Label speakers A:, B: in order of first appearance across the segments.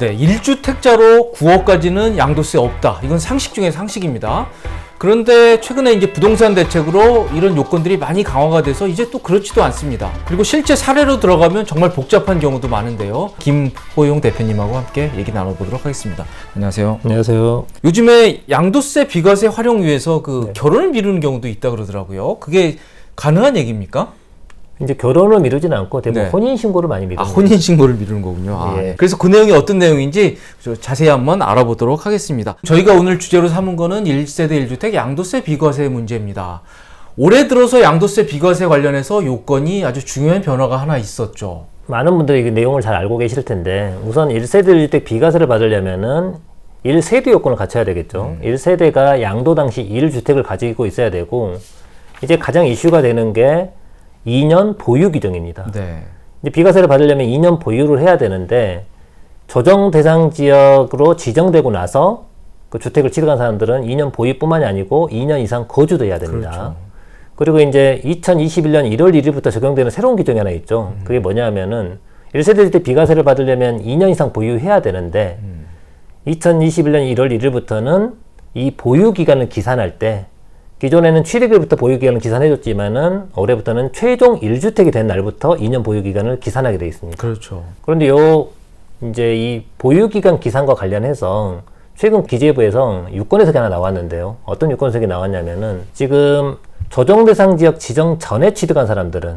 A: 네, 1주택자로 9억까지는 양도세 없다. 이건 상식 중에 상식입니다. 그런데 최근에 이제 부동산 대책으로 이런 요건들이 많이 강화가 돼서 이제 또 그렇지도 않습니다. 그리고 실제 사례로 들어가면 정말 복잡한 경우도 많은데요. 김호용 대표님하고 함께 얘기 나눠보도록 하겠습니다. 안녕하세요.
B: 안녕하세요.
A: 요즘에 양도세 비과세 활용 위해서 그 결혼을 미루는 경우도 있다 그러더라고요. 그게 가능한 얘기입니까?
B: 이제 결혼을 미루지는 않고 대부분
A: 네.
B: 혼인 신고를 많이 미루는
A: 아, 혼인 신고를 미루는 거군요. 아,
B: 예.
A: 네. 그래서 그 내용이 어떤 내용인지 저 자세히 한번 알아보도록 하겠습니다. 저희가 오늘 주제로 삼은 거는 1세대 1주택 양도세 비과세 문제입니다. 올해 들어서 양도세 비과세 관련해서 요건이 아주 중요한 변화가 하나 있었죠.
B: 많은 분들이 그 내용을 잘 알고 계실 텐데 우선 1세대 1주택 비과세를 받으려면은 1세대 요건을 갖춰야 되겠죠. 1세대가 양도 당시 1주택을 가지고 있어야 되고 이제 가장 이슈가 되는 게 2년 보유 규정입니다.
A: 네.
B: 이제 비과세를 받으려면 2년 보유를 해야 되는데 조정 대상 지역으로 지정되고 나서 그 주택을 취득한 사람들은 2년 보유뿐만이 아니고 2년 이상 거주도 해야 됩니다.
A: 그렇죠.
B: 그리고 이제 2021년 1월 1일부터 적용되는 새로운 규정이 하나 있죠. 그게 뭐냐면은 1세대 주택 비과세를 받으려면 2년 이상 보유해야 되는데 2021년 1월 1일부터는 이 보유 기간을 기산할 때 기존에는 취득일부터 보유 기간을 기산해줬지만은 올해부터는 최종 1주택이 된 날부터 2년 보유 기간을 기산하게 돼 있습니다.
A: 그렇죠.
B: 그런데 요 이제 이 보유 기간 기산과 관련해서 최근 기재부에서 유권 해석이 하나 나왔는데요. 어떤 유권 해석이 나왔냐면은 지금 조정 대상 지역 지정 전에 취득한 사람들은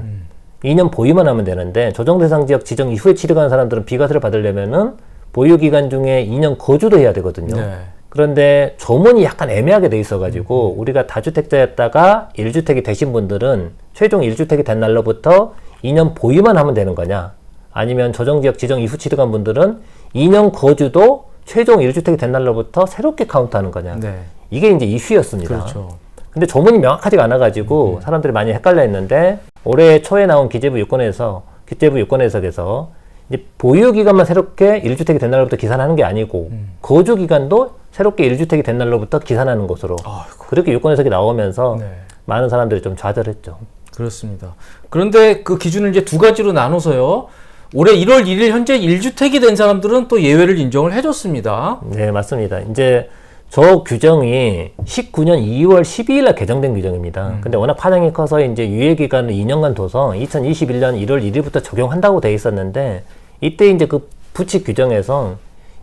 B: 2년 보유만 하면 되는데 조정 대상 지역 지정 이후에 취득한 사람들은 비과세를 받으려면은 보유 기간 중에 2년 거주도 해야 되거든요.
A: 네.
B: 그런데 조문이 약간 애매하게 돼 있어가지고 우리가 다주택자였다가 1주택이 되신 분들은 최종 1주택이 된 날로부터 2년 보유만 하면 되는 거냐 아니면 조정지역 지정 이후 취득한 분들은 2년 거주도 최종 1주택이 된 날로부터 새롭게 카운트하는 거냐
A: 네.
B: 이게 이제 이슈였습니다.
A: 그렇죠.
B: 근데 조문이 명확하지가 않아가지고 사람들이 많이 헷갈려 했는데 올해 초에 나온 기재부 유권에서 기재부 유권 해석에서 이제 보유 기간만 새롭게 1주택이 된 날로부터 기산하는 게 아니고 거주 기간도 새롭게 1주택이 된 날로부터 기산하는 것으로
A: 아이고.
B: 그렇게 유권 해석이 나오면서
A: 네.
B: 많은 사람들이 좀 좌절했죠.
A: 그렇습니다. 그런데 그 기준을 이제 두 가지로 나눠서요. 올해 1월 1일 현재 1주택이 된 사람들은 또 예외를 인정을 해줬습니다.
B: 네, 맞습니다. 이제 저 규정이 19년 2월 12일 날 개정된 규정입니다. 근데 워낙 파장이 커서 이제 유예 기간을 2년간 둬서 2021년 1월 1일부터 적용한다고 돼 있었는데 이때 이제 그 부칙 규정에서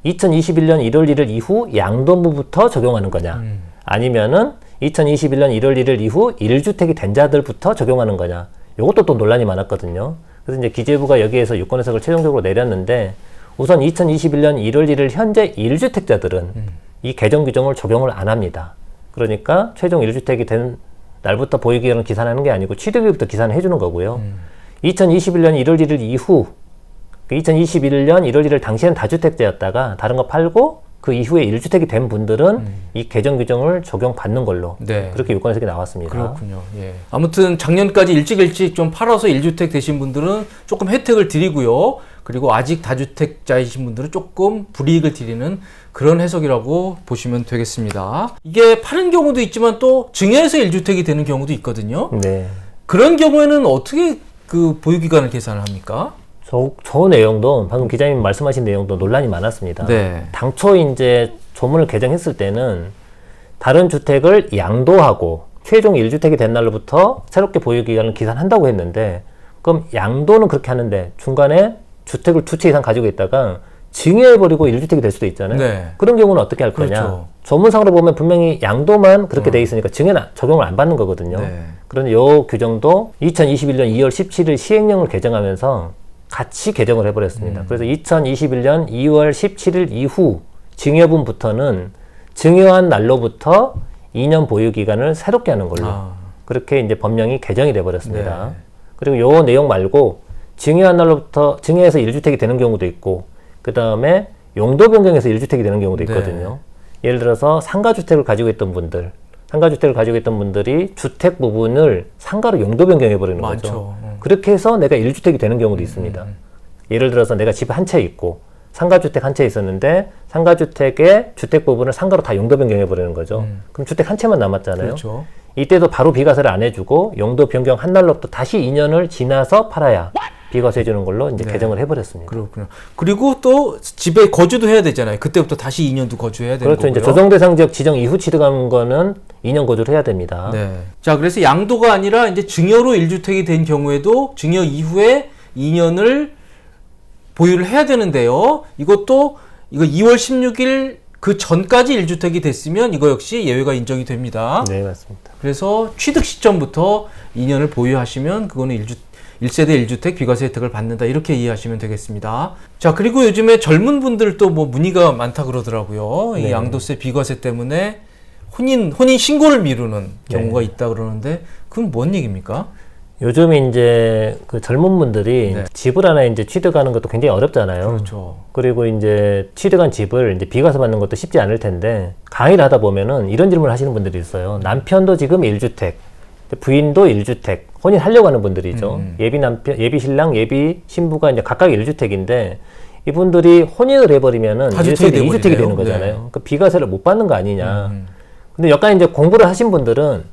B: 2021년 1월 1일 이후 양도부부터 적용하는 거냐? 아니면은 2021년 1월 1일 이후 1주택이 된 자들부터 적용하는 거냐? 이것도 또 논란이 많았거든요. 그래서 이제 기재부가 여기에서 유권 해석을 최종적으로 내렸는데 우선 2021년 1월 1일 현재 1주택자들은 이 개정 규정을 적용을 안 합니다. 그러니까 최종 1주택이 된 날부터 보유기간을 기산하는 게 아니고 취득일부터 기산해 주는 거고요. 2021년 1월 1일 이후 그 2021년 1월 1일 당시에는 다주택자였다가 다른 거 팔고 그 이후에 1주택이 된 분들은 이 개정 규정을 적용받는 걸로
A: 네.
B: 그렇게 해석이 나왔습니다.
A: 그렇군요. 예. 아무튼 작년까지 일찍 일찍 좀 팔아서 1주택 되신 분들은 조금 혜택을 드리고요. 그리고 아직 다주택자이신 분들은 조금 불이익을 드리는 그런 해석이라고 보시면 되겠습니다. 이게 파는 경우도 있지만 또 증여해서 1주택이 되는 경우도 있거든요.
B: 네.
A: 그런 경우에는 어떻게 그 보유기간을 계산을 합니까?
B: 저, 저 내용도 방금 기자님 말씀하신 내용도 논란이 많았습니다.
A: 네.
B: 당초 이제 조문을 개정했을 때는 다른 주택을 양도하고 최종 1주택이 된 날로부터 새롭게 보유 기간을 기산한다고 했는데 그럼 양도는 그렇게 하는데 중간에 주택을 두 채 이상 가지고 있다가 증여해버리고 1주택이 될 수도 있잖아요.
A: 네.
B: 그런 경우는 어떻게 할 거냐.
A: 그렇죠.
B: 조문상으로 보면 분명히 양도만 그렇게 돼 있으니까 증여는 적용을 안 받는 거거든요.
A: 네.
B: 그런데 요 규정도 2021년 2월 17일 시행령을 개정하면서 같이 개정을 해버렸습니다. 그래서 2021년 2월 17일 이후 증여분부터는 증여한 날로부터 2년 보유 기간을 새롭게 하는 걸로
A: 아.
B: 그렇게 이제 법령이 개정이 돼 버렸습니다.
A: 네.
B: 그리고 요 내용 말고 증여한 날로부터 증여해서 1주택이 되는 경우도 있고 그 다음에 용도 변경해서 1주택이 되는 경우도
A: 네.
B: 있거든요. 예를 들어서 상가주택을 가지고 있던 분들 상가주택을 가지고 있던 분들이 주택 부분을 상가로 용도 변경해 버리는 거죠.
A: 많죠. 음.
B: 그렇게 해서 내가 1주택이 되는 경우도 있습니다. 예를 들어서 내가 집 한 채 있고 상가주택 한 채 있었는데 상가주택의 주택 부분을 상가로 다 용도 변경해 버리는 거죠. 그럼 주택 한 채만 남았잖아요.
A: 음. 그렇죠.
B: 이때도 바로 비과세를 안 해주고 용도 변경 한 날로부터 다시 2년을 지나서 팔아야 비과세 해주는 걸로 이제
A: 네.
B: 개정을 해버렸습니다.
A: 그렇군요. 그리고 또 집에 거주도 해야 되잖아요. 그때부터 다시 2년도 거주해야 되는
B: 그렇죠.
A: 거고요.
B: 이제 조정 대상 지역 지정 이후 취득한 거는 2년 거주를 해야 됩니다.
A: 네. 자, 그래서 양도가 아니라 이제 증여로 1주택이 된 경우에도 증여 이후에 2년을 보유를 해야 되는데요. 이것도 이거 2월 16일 그 전까지 1주택이 됐으면 이거 역시 예외가 인정이 됩니다.
B: 네, 맞습니다.
A: 그래서 취득 시점부터 2년을 보유하시면 그거는 1주, 1세대 1주택 비과세 혜택을 받는다. 이렇게 이해하시면 되겠습니다. 자, 그리고 요즘에 젊은 분들도 뭐 문의가 많다 그러더라고요. 이
B: 네.
A: 양도세 비과세 때문에 혼인, 혼인 신고를 미루는
B: 네.
A: 경우가 있다 그러는데 그건 뭔 얘기입니까?
B: 요즘 이제 그 젊은 분들이
A: 네.
B: 집을 하나 이제 취득하는 것도 굉장히 어렵잖아요.
A: 그렇죠.
B: 그리고 이제 취득한 집을 이제 비과세 받는 것도 쉽지 않을 텐데 강의를 하다 보면은 이런 질문을 하시는 분들이 있어요. 남편도 지금 1주택, 부인도 1주택, 혼인하려고 하는 분들이죠.
A: 음.
B: 예비 남편, 예비 신랑, 예비 신부가 이제 각각 1주택인데 이분들이 혼인을 해버리면은
A: 다주택이
B: 1세대 2주택이
A: 돼버리네요.
B: 되는 거잖아요.
A: 네.
B: 그러니까 비과세를 못 받는 거 아니냐.
A: 음.
B: 근데 약간 이제 공부를 하신 분들은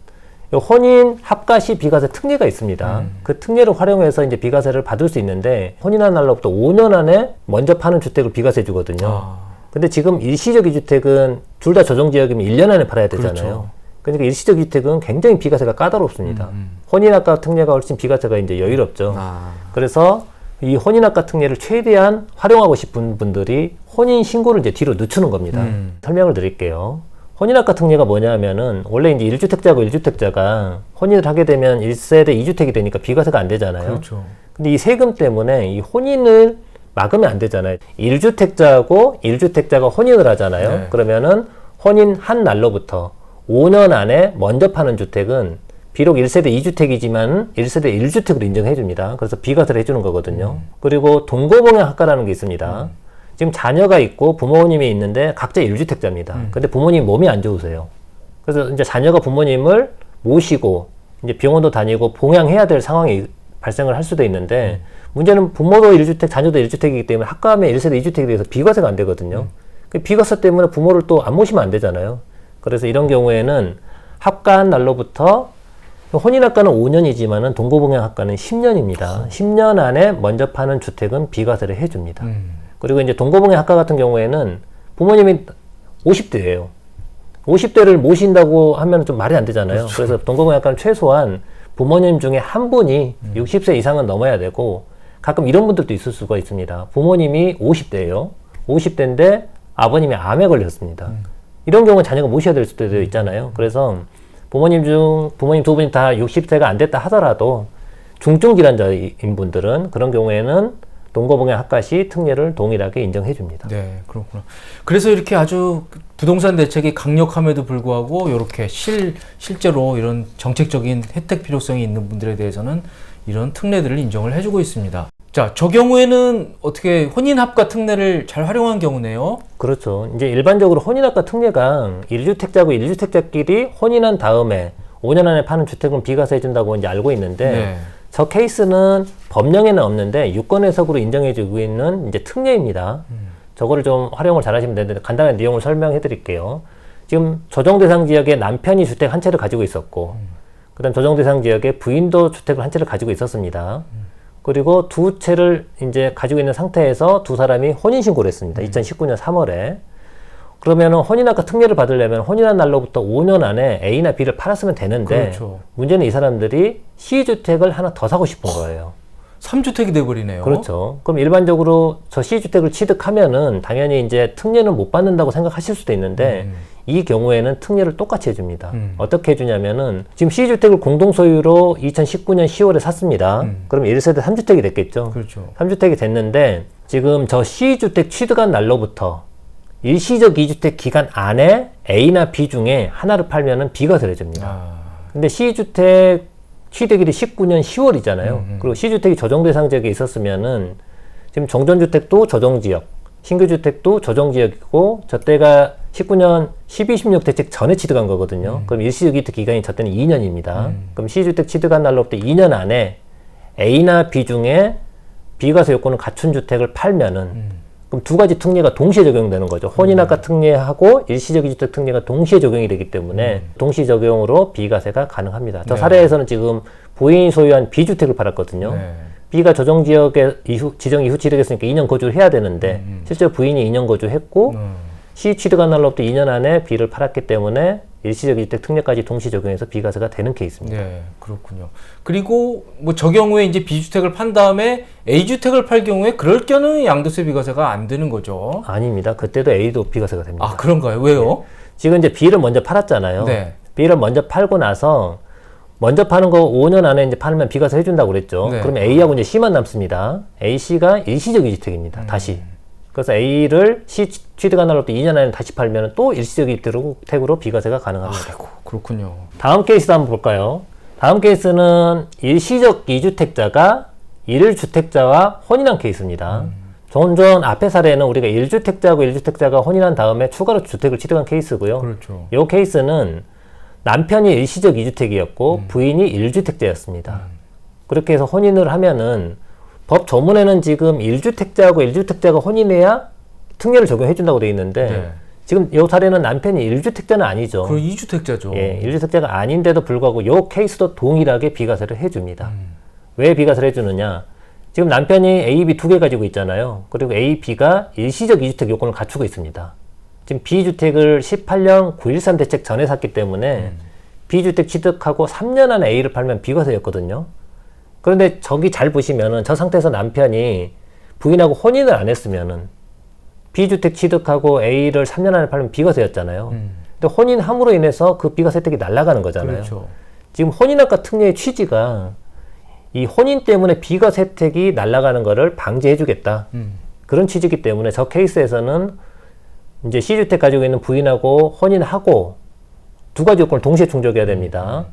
B: 이 혼인 합가 시 비과세 특례가 있습니다. 그 특례를 활용해서 이제 비과세를 받을 수 있는데 혼인한 날로부터 5년 안에 먼저 파는 주택을 비과세 주거든요.
A: 아,
B: 근데 지금 일시적 이주택은 둘 다 조정 지역이면 1년 안에 팔아야 되잖아요.
A: 그렇죠.
B: 그러니까 일시적 이주택은 굉장히 비과세가 까다롭습니다.
A: 음,
B: 혼인학과 특례가 훨씬 비과세가 이제 여유롭죠.
A: 아.
B: 그래서 이 혼인학과 특례를 최대한 활용하고 싶은 분들이 혼인 신고를 이제 뒤로 늦추는 겁니다.
A: 음.
B: 설명을 드릴게요. 혼인학과 특례가 뭐냐면은 원래 이제 1주택자고 1주택자가 혼인을 하게 되면 1세대 2주택이 되니까 비과세가 안 되잖아요.
A: 그렇죠.
B: 근데 이 세금 때문에 이 혼인을 막으면 안 되잖아요. 1주택자하고 1주택자가 혼인을 하잖아요.
A: 네.
B: 그러면은 혼인 한 날로부터 5년 안에 먼저 파는 주택은 비록 1세대 2주택이지만 1세대 1주택으로 인정해 줍니다. 그래서 비과세를 해주는 거거든요. 그리고 동거봉양 학과라는 게 있습니다. 지금 자녀가 있고 부모님이 있는데 각자 1주택자입니다. 근데 부모님 몸이 안 좋으세요. 그래서 이제 자녀가 부모님을 모시고 이제 병원도 다니고 봉양해야 될 상황이 발생을 할 수도 있는데 문제는 부모도 1주택, 자녀도 1주택이기 때문에 학과하면 1세대 2주택에 대해서 비과세가 안 되거든요. 그 비과세 때문에 부모를 또 안 모시면 안 되잖아요. 그래서 이런 경우에는 합가한 날로부터 혼인학과는 5년이지만은 동거봉양학과는 10년입니다. 10년 안에 먼저 파는 주택은 비과세를 해줍니다.
A: 음.
B: 그리고 이제 동거봉양학과 같은 경우에는 부모님이 50대예요. 50대를 모신다고 하면 좀 말이 안 되잖아요. 그래서 동거봉양학과는 최소한 부모님 중에 한 분이 60세 이상은 넘어야 되고 가끔 이런 분들도 있을 수가 있습니다. 부모님이 50대예요. 50대인데 아버님이 암에 걸렸습니다. 이런 경우는 자녀가 모셔야 될 수도 있잖아요. 그래서 부모님 중 부모님 두 분이 다 60세가 안 됐다 하더라도 중증 질환자인 분들은 그런 경우에는 동거봉양 학과 시 특례를 동일하게 인정해 줍니다.
A: 네, 그렇구나. 그래서 이렇게 아주 부동산 대책이 강력함에도 불구하고 이렇게 실 실제로 이런 정책적인 혜택 필요성이 있는 분들에 대해서는 이런 특례들을 인정을 해주고 있습니다. 자, 저 경우에는 어떻게 혼인 합과 특례를 잘 활용한 경우네요.
B: 그렇죠. 이제 일반적으로 혼인학과 특례가 1주택자고 1주택자끼리 혼인한 다음에 5년 안에 파는 주택은 비과세 해준다고 이제 알고 있는데
A: 네.
B: 저 케이스는 법령에는 없는데 유권 해석으로 인정해주고 있는 이제 특례입니다. 저거를 좀 활용을 잘 하시면 되는데 간단한 내용을 설명해 드릴게요. 지금 조정 대상 지역에 남편이 주택 한 채를 가지고 있었고, 그 다음 조정 대상 지역에 부인도 주택을 한 채를 가지고 있었습니다. 그리고 두 채를 이제 가지고 있는 상태에서 두 사람이 혼인신고를 했습니다. 2019년 3월에. 그러면은 혼인학과 특례를 받으려면 혼인한 날로부터 5년 안에 A나 B를 팔았으면 되는데
A: 그렇죠.
B: 문제는 이 사람들이 C주택을 하나 더 사고 싶은 거예요.
A: 3주택이 돼버리네요.
B: 그렇죠. 그럼 일반적으로 저 C주택을 취득하면은 당연히 이제 특례는 못 받는다고 생각하실 수도 있는데 이 경우에는 특례를 똑같이 해줍니다.
A: 음.
B: 어떻게 해주냐면은 지금 C주택을 공동 소유로 2019년 10월에 샀습니다. 그럼 1세대 3주택이 됐겠죠.
A: 그렇죠.
B: 3주택이 됐는데 지금 저 C주택 취득한 날로부터 일시적 2주택 기간 안에 A나 B 중에 하나를 팔면은 B가 해줍니다.
A: 아,
B: 근데 C주택 취득일이 19년 10월이잖아요. 그리고 C주택이 조정 대상 지역에 있었으면은 지금 정전주택도 조정 지역, 신규주택도 조정 지역이고 저 때가 19년 12, 16 대책 전에 취득한 거거든요. 그럼 일시적 이득 기간이 저 때는 2년입니다. 그럼 C주택 취득한 날로부터 2년 안에 A나 B 중에 비과세 요건을 갖춘 주택을 팔면은 그럼 두 가지 특례가 동시에 적용되는 거죠. 혼인학과 특례하고 일시적 이주택 특례가 동시에 적용이 되기 때문에 동시 적용으로 비과세가 가능합니다. 저
A: 네.
B: 사례에서는 지금 부인이 소유한 비주택을 팔았거든요.
A: 네.
B: B가 조정 지역에 이후 지정 이후 취득했으니까 2년 거주를 해야 되는데 실제 부인이 2년 거주했고
A: 음.
B: C 취득한 날로부터 2년 안에 B를 팔았기 때문에 일시적 이주택 특례까지 동시 적용해서 비과세가 되는 케이스입니다.
A: 네, 그렇군요. 그리고 뭐 저 경우에 이제 B주택을 판 다음에 A주택을 팔 경우에 그럴 경우는 양도세 비과세가 안 되는 거죠.
B: 아닙니다. 그때도 A도 비과세가 됩니다.
A: 아, 그런가요? 왜요?
B: 지금 이제 B를 먼저 팔았잖아요.
A: 네.
B: B를 먼저 팔고 나서 먼저 파는 거 5년 안에 이제 팔면 비과세 해준다고 그랬죠.
A: 네.
B: 그러면 A하고 이제 C만 남습니다. A, C가 일시적 이주택입니다.
A: 음.
B: 다시. 그래서 A를 C 취득한 날로부터 2년 안에 다시 팔면 또 일시적 이주택으로 비과세가 가능합니다.
A: 아이고, 그렇군요.
B: 다음 케이스 한번 볼까요? 다음 케이스는 일시적 이주택자가 1주택자와 혼인한 케이스입니다. 종전 앞의 사례는 우리가 1주택자하고 1주택자가 혼인한 다음에 추가로 주택을 취득한 케이스고요.
A: 그렇죠.
B: 이 케이스는 남편이 일시적 2주택이었고 부인이 1주택자였습니다. 그렇게 해서 혼인을 하면은 법 조문에는 지금 1주택자하고 1주택자가 혼인해야 특례를 적용해 준다고 돼 있는데
A: 네.
B: 지금 이 사례는 남편이 1주택자는 아니죠.
A: 그럼 2주택자죠.
B: 예, 1주택자가 아닌데도 불구하고 이 케이스도 동일하게 비과세를 해줍니다. 왜 비과세를 해주느냐? 지금 남편이 A, B 두 개 가지고 있잖아요. 그리고 A, B가 일시적 이주택 요건을 갖추고 있습니다. 지금 B주택을 18년 9.13 대책 전에 샀기 때문에 B주택 취득하고 3년 안에 A를 팔면 비과세였거든요. 그런데 저기 잘 보시면은 저 상태에서 남편이 부인하고 혼인을 안 했으면은 B주택 취득하고 A를 3년 안에 팔면 비과세였잖아요. 근데 혼인함으로 인해서 그 비과세 혜택이 날아가는 거잖아요.
A: 그렇죠.
B: 지금 혼인학과 특례의 취지가 이 혼인 때문에 비과세 혜택이 날아가는 거를 방지해주겠다.
A: 음.
B: 그런 취지이기 때문에 저 케이스에서는 이제 C주택 가지고 있는 부인하고 혼인하고 두 가지 요건을 동시에 충족해야 됩니다.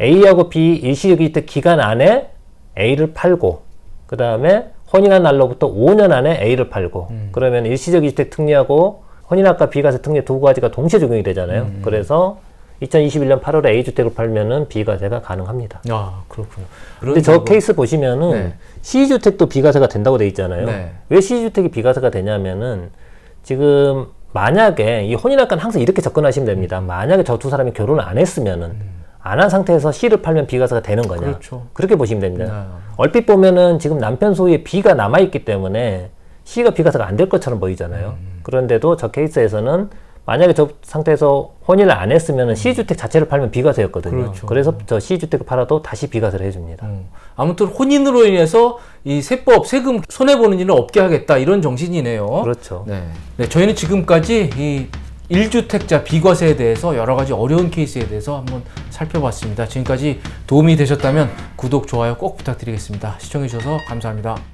B: A하고 B 일시적 이주택 기간 안에 A를 팔고 그 다음에 혼인한 날로부터 5년 안에 A를 팔고 그러면 일시적 이주택 특례하고 혼인학과 비과세 특례 두 가지가 동시에 적용이 되잖아요. 그래서 2021년 8월에 A주택을 팔면은 비과세가 가능합니다.
A: 아, 그렇군요.
B: 근데 저 케이스 보시면은
A: 네.
B: C주택도 비과세가 된다고 돼 있잖아요.
A: 네.
B: 왜 C주택이 비과세가 되냐면은 지금 만약에 이 혼인학과는 항상 이렇게 접근하시면 됩니다. 만약에 저 두 사람이 결혼을 안 했으면은 안 한 상태에서 C를 팔면 비과세가 되는 거냐.
A: 그렇죠.
B: 렇게 보시면 됩니다.
A: 네.
B: 얼핏 보면은 지금 남편 소유에 B가 남아있기 때문에 C가 비과세가 안 될 것처럼 보이잖아요.
A: 음.
B: 그런데도 저 케이스에서는 만약에 저 상태에서 혼인을 안 했으면 은 C주택 자체를 팔면 비과세였거든요.
A: 음. 그렇죠.
B: 그래서 저 C주택을 팔아도 다시 비과세를 해줍니다.
A: 음. 아무튼 혼인으로 인해서 이 세법 세금 손해 보는 일은 없게 하겠다 이런 정신이네요.
B: 그렇죠.
A: 네. 네, 저희는 지금까지 이 1주택자 비과세에 대해서 여러 가지 어려운 케이스에 대해서 한번 살펴봤습니다. 지금까지 도움이 되셨다면 구독, 좋아요 꼭 부탁드리겠습니다. 시청해 주셔서 감사합니다.